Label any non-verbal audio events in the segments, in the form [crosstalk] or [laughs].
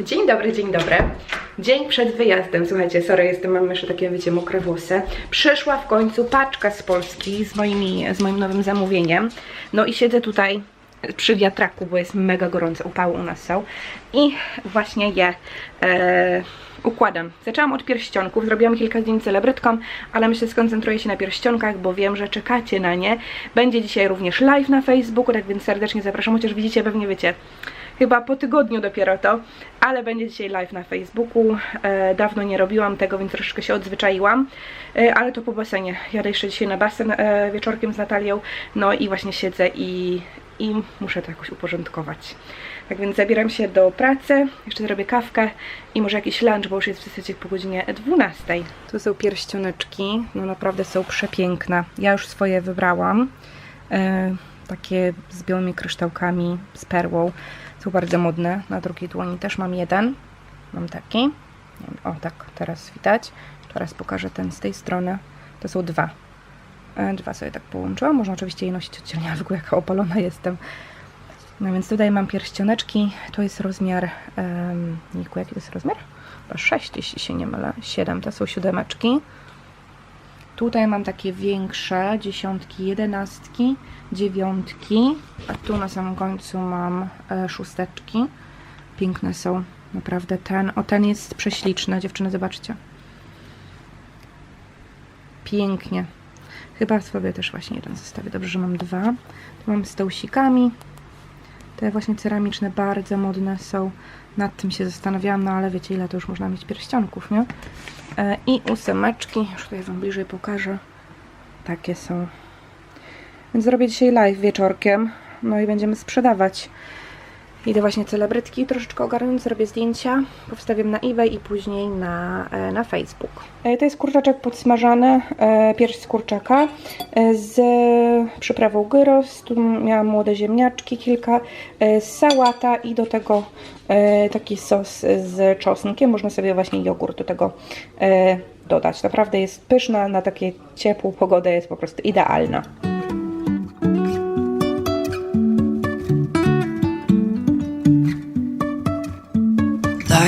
Dzień dobry, dzień dobry. Dzień przed wyjazdem, słuchajcie, sorry, jestem, mam jeszcze takie, wiecie, mokre włosy. Przyszła w końcu paczka z Polski z, moimi, z moim nowym zamówieniem. No i siedzę tutaj przy wiatraku, bo jest mega gorąco, upały u nas są. I właśnie je e, układam. Zaczęłam od pierścionków, zrobiłam kilka zdjęć celebrytkom, ale myślę skoncentruję się na pierścionkach, bo wiem, że czekacie na nie. Będzie dzisiaj również live na Facebooku, tak więc serdecznie zapraszam, chociaż widzicie, pewnie wiecie, chyba po tygodniu dopiero to, ale będzie dzisiaj live na Facebooku. E, dawno nie robiłam tego, więc troszeczkę się odzwyczaiłam, e, ale to po basenie. Jadę jeszcze dzisiaj na basen e, wieczorkiem z Natalią, no i właśnie siedzę i, i muszę to jakoś uporządkować. Tak więc zabieram się do pracy, jeszcze zrobię kawkę i może jakiś lunch, bo już jest w zasadzie po godzinie 12. Tu są pierścioneczki, no naprawdę są przepiękne. Ja już swoje wybrałam. E, takie z białymi kryształkami, z perłą. Są bardzo modne. Na drugiej dłoni też mam jeden. Mam taki. O, tak, teraz widać. Teraz pokażę ten z tej strony. To są dwa. E, Dwa sobie tak połączyłam. Można oczywiście je nosić oddzielnie, ale w ogóle jaka opalona jestem. No więc tutaj mam pierścioneczki. To jest rozmiar. Um, Niku, jaki to jest rozmiar? Chyba 6, jeśli się nie mylę. 7, to są siódemeczki. Tutaj mam takie większe, dziesiątki, jedenastki, dziewiątki, a tu na samym końcu mam e, szósteczki. Piękne są, naprawdę ten, o ten jest prześliczny, dziewczyny zobaczcie. Pięknie. Chyba sobie też właśnie jeden zostawię, dobrze, że mam dwa. Tu mam z tołsikami. Te właśnie ceramiczne bardzo modne są. Nad tym się zastanawiałam, no ale wiecie ile to już można mieć pierścionków, nie? E, I ósemeczki, już tutaj Wam bliżej pokażę. Takie są. Więc zrobię dzisiaj live wieczorkiem. No i będziemy sprzedawać. Idę właśnie celebrytki troszeczkę ogarnąć, zrobię zdjęcia, powstawiam na eBay i później na, e, na Facebook. E, To jest kurczaczek podsmażany, e, pierś z kurczaka z przyprawą gyros, tu miałam młode ziemniaczki kilka, sałata i do tego taki sos z czosnkiem, można sobie właśnie jogurt do tego dodać. Naprawdę jest pyszna, na takie ciepłą pogodę jest po prostu idealna.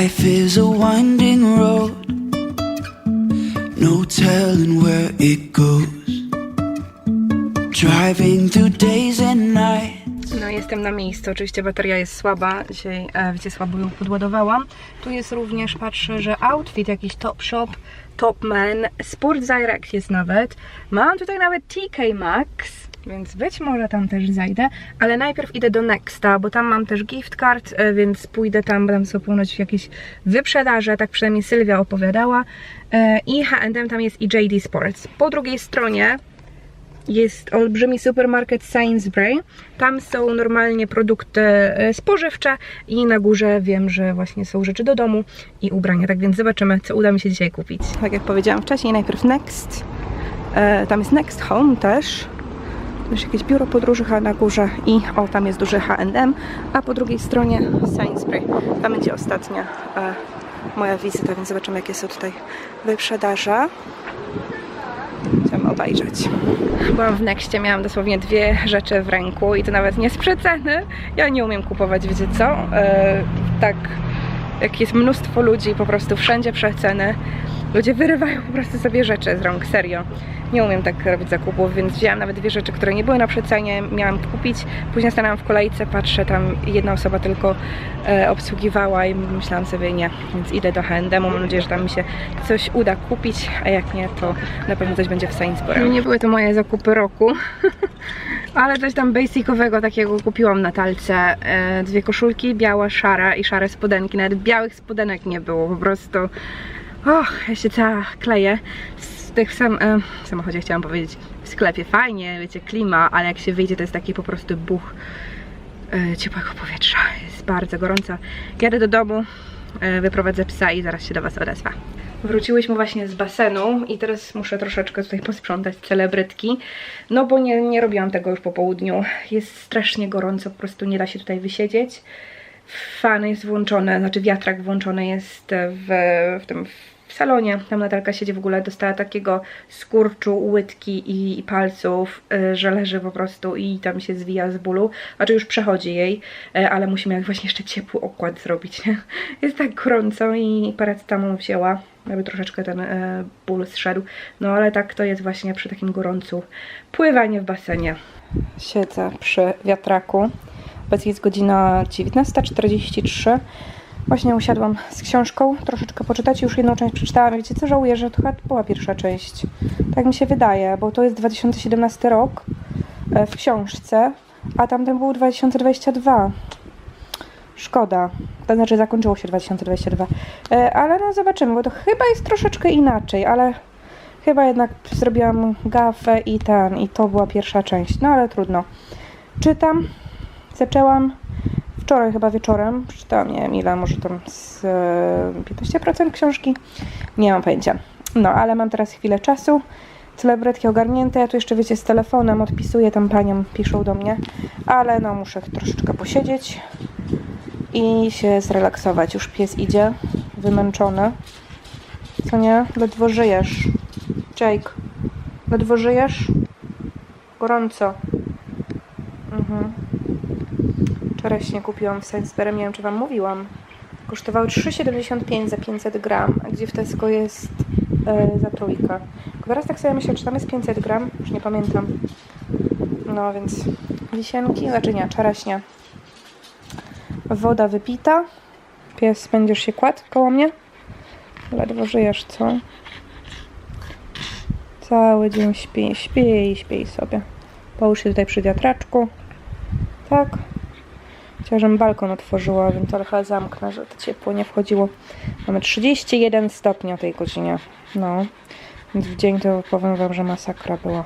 Life is a winding road, no telling where it goes. Driving through days and nights. No jestem na miejscu, oczywiście bateria jest słaba, dzisiaj e, wiecie, słabo ją podładowałam. Tu jest również, patrzę, że outfit jakiś Top Shop, Top Sport Direct jest nawet. Mam tutaj nawet TK Maxx, więc być może tam też zajdę, ale najpierw idę do Nexta, bo tam mam też gift card, e, więc pójdę tam, bo tam są ponoć jakieś wyprzedaże, tak przynajmniej Sylwia opowiadała. E, I H&M tam jest i JD Sports. Po drugiej stronie jest olbrzymi supermarket Sainsbury. Tam są normalnie produkty e, spożywcze i na górze wiem, że właśnie są rzeczy do domu i ubrania. Tak więc zobaczymy, co uda mi się dzisiaj kupić. Tak jak powiedziałam wcześniej, najpierw Next. Tam jest Next Home też. Też jakieś biuro podróży na górze i o, tam jest duży H&M, a po drugiej stronie Sainsbury. Tam będzie ostatnia e, moja wizyta, więc zobaczymy, jakie są tutaj wyprzedaże. Chcemy obejrzeć. Byłam w Nexcie, miałam dosłownie dwie rzeczy w ręku i to nawet nie z przeceny. Ja nie umiem kupować, wiecie co? E, tak, jak jest mnóstwo ludzi, po prostu wszędzie przeceny. Ludzie wyrywają po prostu sobie rzeczy z rąk, serio. Nie umiem tak robić zakupów, więc wzięłam nawet dwie rzeczy, które nie były na przecenie, miałam kupić. Później stanęłam w kolejce, patrzę, tam jedna osoba tylko e, obsługiwała i myślałam sobie nie, więc idę do H&M. Mam nadzieję, że tam mi się coś uda kupić, a jak nie, to na pewno coś będzie w Sainsbury. Nie były to moje zakupy roku, [laughs] ale coś tam basicowego takiego kupiłam na talce. E, dwie koszulki, biała, szara i szare spodenki. Nawet białych spodenek nie było, po prostu... Och, ja się cała kleję. W tych sam, samochodzie chciałam powiedzieć, w sklepie fajnie, wiecie, klima, ale jak się wyjdzie, to jest taki po prostu buch e, ciepłego powietrza. Jest bardzo gorąco. Jadę do domu, e, wyprowadzę psa i zaraz się do Was odezwę. Wróciłyśmy właśnie z basenu i teraz muszę troszeczkę tutaj posprzątać celebrytki, no bo nie, nie robiłam tego już po południu. Jest strasznie gorąco, po prostu nie da się tutaj wysiedzieć. Fan jest włączony, znaczy wiatrak włączony jest w, w tym w salonie. Tam Natalka siedzi w ogóle, dostała takiego skurczu łydki i, i palców, y, że leży po prostu i tam się zwija z bólu. Znaczy już przechodzi jej, y, ale musimy jak właśnie jeszcze ciepły okład zrobić, nie? [laughs] Jest tak gorąco i paracetamol wzięła, aby troszeczkę ten y, ból zszedł. No ale tak to jest właśnie przy takim gorącu. Pływanie w basenie. Siedzę przy wiatraku. Obecnie jest godzina 19.43. Właśnie usiadłam z książką, troszeczkę poczytać. Już jedną część przeczytałam. Wiecie co, żałuję, że to chyba była pierwsza część. Tak mi się wydaje, bo to jest 2017 rok e, w książce, a tamten był 2022. Szkoda. To znaczy zakończyło się 2022. E, Ale no zobaczymy, bo to chyba jest troszeczkę inaczej, ale chyba jednak zrobiłam gafę i ten, i to była pierwsza część. No ale trudno. Czytam. Zaczęłam wczoraj chyba wieczorem. Przeczytałam, nie wiem ile, może tam z e, 15% książki. Nie mam pojęcia. No, ale mam teraz chwilę czasu. Celebrytki ogarnięte. Ja tu jeszcze, wiecie, z telefonem odpisuję, tam paniom piszą do mnie. Ale no, muszę troszeczkę posiedzieć i się zrelaksować. Już pies idzie, wymęczony. Co nie? Ledwo żyjesz. Jake, ledwo żyjesz? Gorąco. Mhm. Wczoraj kupiłam w Sainsbury, nie wiem czy Wam mówiłam. Kosztowały 3,75 za 500 gram, gdzie w Tesco jest e, za trójkę. Tylko teraz tak sobie myślę, czy tam jest 500 gram, już nie pamiętam. No więc wisienki, znaczy nie, czereśnie. Woda wypita. Pies, będziesz się kładł koło mnie? Ledwo żyjesz, co? Cały dzień śpi, śpi i śpi sobie. Połóż się tutaj przy wiatraczku. Tak. Chciałam, balkon otworzyła, więc chyba zamknę, że to ciepło nie wchodziło. Mamy 31 stopni o tej godzinie. No. Więc w dzień to powiem wam, że masakra była.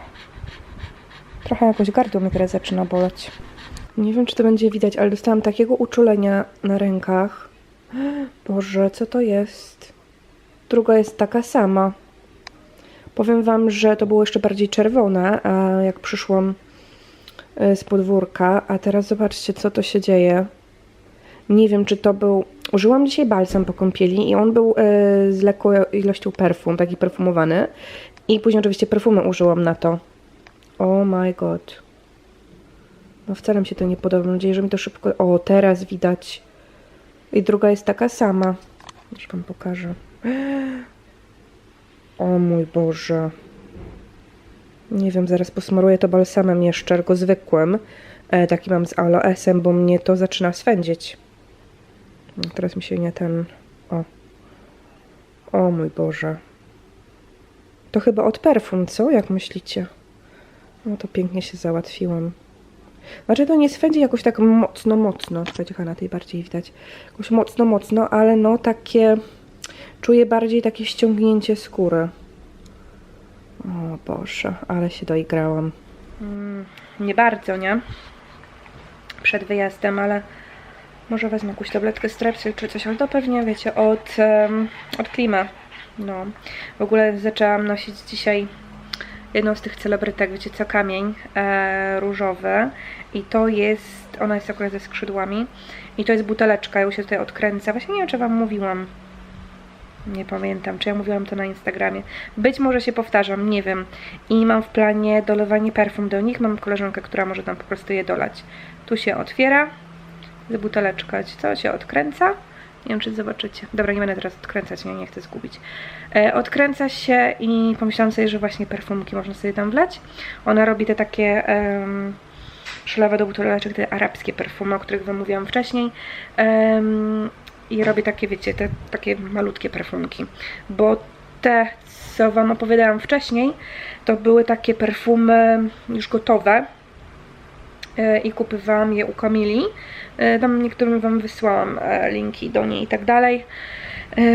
Trochę jakoś gardło mi teraz zaczyna boleć. Nie wiem, czy to będzie widać, ale dostałam takiego uczulenia na rękach. Boże, co to jest? Druga jest taka sama. Powiem wam, że to było jeszcze bardziej czerwone, a jak przyszłam z podwórka, a teraz zobaczcie, co to się dzieje. Nie wiem, czy to był. Użyłam dzisiaj balsam po kąpieli i on był y, z lekką ilością perfum, taki perfumowany. I później oczywiście perfumy użyłam na to. Oh my god. No wcale mi się to nie podoba. Mam nadzieję, że mi to szybko. O, teraz widać. I druga jest taka sama. Już wam pokażę. [gasps] O mój Boże. Nie wiem, zaraz posmaruję to balsamem jeszcze, tylko zwykłym. E, taki mam z aloesem, bo mnie to zaczyna swędzić. No, Teraz mi się nie ten... O. O mój Boże. To chyba od perfum, co? Jak myślicie? No to pięknie się załatwiłam. Znaczy to nie swędzi jakoś tak mocno, mocno. Czekajcie, chyba na tej bardziej widać. Jakoś mocno, mocno, ale no takie... Czuję bardziej takie ściągnięcie skóry. O Boże, ale się doigrałam. Mm, nie bardzo, nie? Przed wyjazdem, ale może wezmę jakąś tabletkę strepsil czy coś, ale to pewnie, wiecie, od, em, od klima. No, w ogóle zaczęłam nosić dzisiaj jedną z tych celebrytek, wiecie co, kamień e, różowy i to jest, ona jest akurat ze skrzydłami i to jest buteleczka, ją się tutaj odkręca, właśnie nie wiem, czy Wam mówiłam, nie pamiętam, czy ja mówiłam to na Instagramie. Być może się powtarzam, nie wiem. I mam w planie dolewanie perfum do nich. Mam koleżankę, która może tam po prostu je dolać. Tu się otwiera z buteleczka, co się odkręca. Nie wiem, czy zobaczycie. Dobra, nie będę teraz odkręcać, nie, nie chcę zgubić. E, odkręca się i pomyślałam sobie, że właśnie perfumki można sobie tam wlać. Ona robi te takie szlewe do buteleczek, te arabskie perfumy, o których Wam mówiłam wcześniej. Em, i robię takie, wiecie, te takie malutkie perfumki, bo te, co Wam opowiadałam wcześniej, to były takie perfumy już gotowe e, i kupywałam je u Kamili. E, Tam niektórym Wam wysłałam e, linki do niej i tak dalej,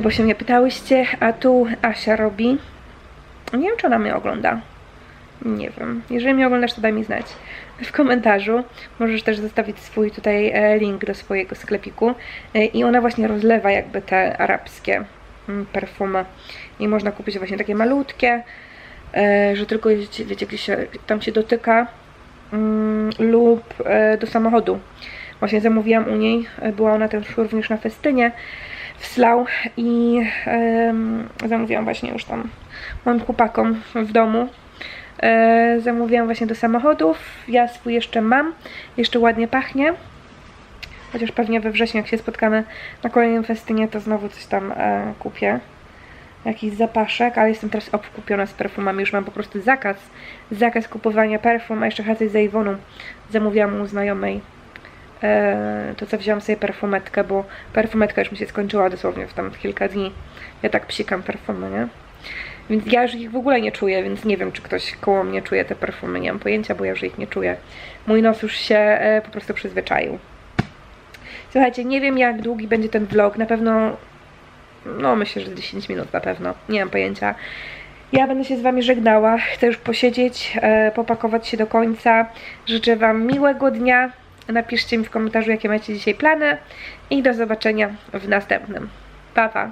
bo się mnie pytałyście, a tu Asia robi. Nie wiem, czy ona mnie ogląda. Nie wiem. Jeżeli mnie oglądasz, to daj mi znać w komentarzu. Możesz też zostawić swój tutaj e, link do swojego sklepiku. E, I ona właśnie rozlewa jakby te arabskie mm, perfumy. I można kupić właśnie takie malutkie, e, że tylko wiecie, gdzieś się, tam się dotyka mm, lub do samochodu. Właśnie zamówiłam u niej, była ona też również na festynie, wslał i em, zamówiłam właśnie już tam moim chłopakom w domu. E, zamówiłam właśnie do samochodów. Ja swój jeszcze mam. Jeszcze ładnie pachnie. Chociaż pewnie we wrześniu, jak się spotkamy na kolejnym festynie, to znowu coś tam e, kupię. Jakiś zapaszek, ale jestem teraz obkupiona z perfumami. Już mam po prostu zakaz. Zakaz kupowania perfum, a jeszcze chodzę za Iwoną. Zamówiłam u znajomej e, to, co wziąłam sobie perfumetkę, bo perfumetka już mi się skończyła dosłownie w tam kilka dni. Ja tak psikam perfumy, nie? Więc ja już ich w ogóle nie czuję, więc nie wiem, czy ktoś koło mnie czuje te perfumy. Nie mam pojęcia, bo ja już ich nie czuję. Mój nos już się e, po prostu przyzwyczaił. Słuchajcie, nie wiem jak długi będzie ten vlog. Na pewno, no myślę, że z 10 minut na pewno. Nie mam pojęcia. Ja będę się z Wami żegnała. Chcę już posiedzieć, e, popakować się do końca. Życzę Wam miłego dnia. Napiszcie mi w komentarzu, jakie macie dzisiaj plany. I do zobaczenia w następnym. Pa, pa.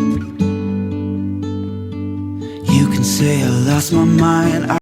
day I lost my mind.